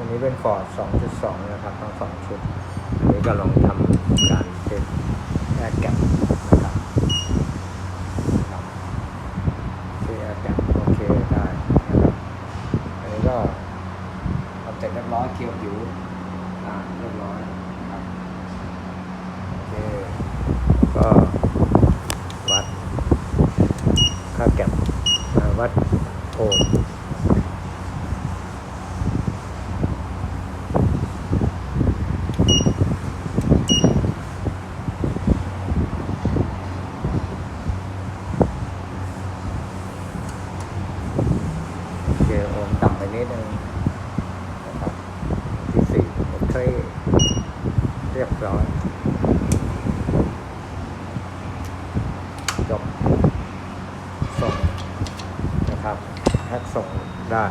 ตัวนี้เป็นฟอร์ด2.2 นะครับทั้งสองชุด อันนี้ก็ลองทำการเทสแอร์แกปนะครับเทสแอร์แกปโอเคได้นะครับอันนี้ก็ทำเสร็จเรียบร้อยเกี่ยวผิวอ่าเรียบร้อยครับโอเคก็วัดค่าแก็บอ่าิดนึงนะครับที่สี่โอเคเรียบร้อยจบส่งนะครับแพ็กส่งได้